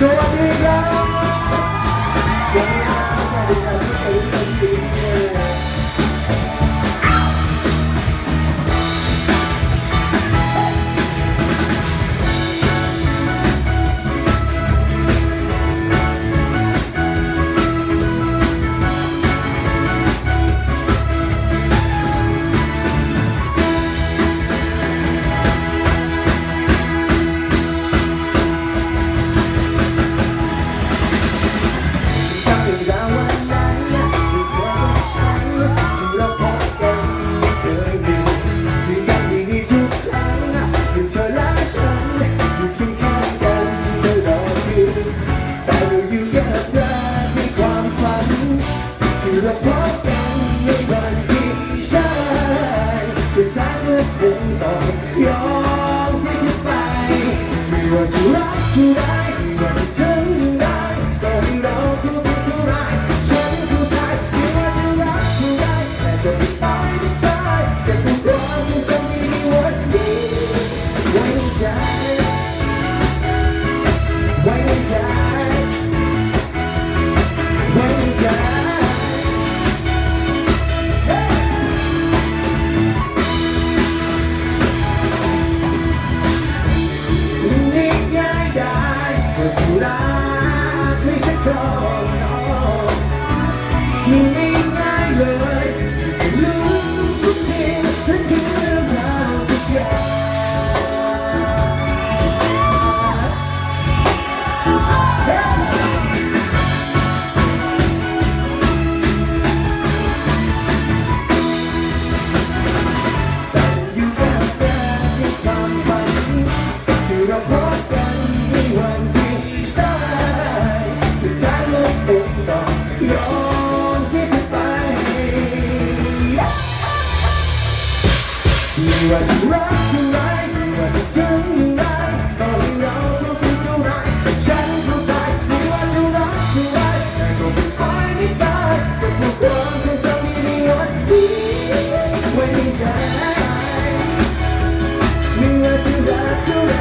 소원이가 อยู่เคียงข้ากันตลอดคืแต่เราอยู่แยกร้างในความฝันที่เราพบกันในวันที่ใช่สุดท้ายก็คงต้อยอมที่จะไป ไม่ว่าจะรักเท่าไร But would I please a? ว่าจะรักเท่ไรว่าจะถึงไหตอนนี้เราต้องเป็นเท่าฉันเข้าใจไม่ว่าจะรักเท่ไรแต่ก็ไม่ไปไม่ตายกับพวกเรจะมีวันนี้ไว้ในใจไม่ว่าจะรักเท่ไร